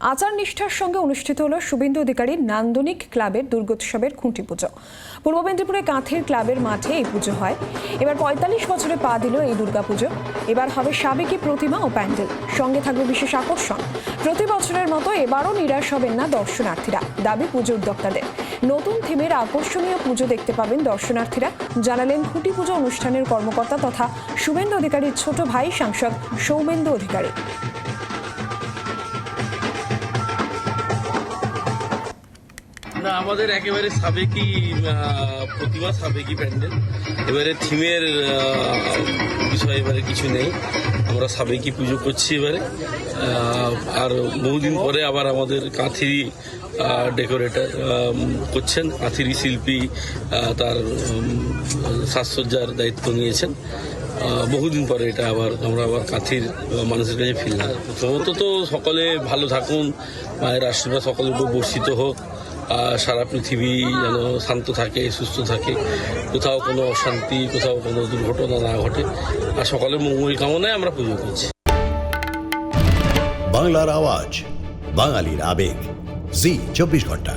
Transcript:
আচার নিষ্ঠার সঙ্গে অনুষ্ঠিত হল শুভেন্দু অধিকারীর নান্দনিক ক্লাবের দুর্গোৎসবের খুঁটি পুজো। পূর্ব মেদিনীপুরে কাঁথের ক্লাবের মাঠে এই পুজো হয়। এবার পঁয়তাল্লিশ বছরে পা দিল এই দুর্গাপুজো এবার হবে সাবেকি প্রতিমা ও প্যান্ডেল। সঙ্গে থাকবে বিশেষ আকর্ষণ। প্রতি বছরের মতো এবারও নিরাশ হবেন না দর্শনার্থীরা। দাবি পুজো উদ্যোক্তাদের। নতুন থিমের আকর্ষণীয় পুজো দেখতে পাবেন দর্শনার্থীরা। জানালেন খুঁটি পুজো অনুষ্ঠানের কর্মকর্তা তথা শুভেন্দু অধিকারীর ছোট ভাই সাংসদ সৌমেন্দু অধিকারী। না আমাদের একেবারে সাবেকি আহ, প্রতিমা সাবেকি প্যান্ডেল। এবারে থিমের বিষয় এবারে কিছু নেই। আমরা সাবেকি পুজো করছি এবারে। আর বহুদিন পরে আবার আমাদের কাঁথি ডেকোরেটর করছেন। কাঁথিরি শিল্পী তার সাজসজ্জার দায়িত্ব নিয়েছেন। বহুদিন পরে এটা আবার আমরা আবার কাঁথির মানুষের কাছে ফিরলাম। প্রথমত তো সকলে ভালো থাকুন মায়ের আশীর্বাদ সকলের উপর বর্ষিত হোক। সারা পৃথিবী যেন শান্ত থাকে, সুস্থ থাকে। কোথাও কোনো অশান্তি, কোথাও কোনো দুর্ঘটনা না ঘটে। আর সকলের মঙ্গল কামনায় আমরা পুজো করছি। বাংলার আওয়াজ, বাঙালির আবেগ। জি, চব্বিশ ঘণ্টা।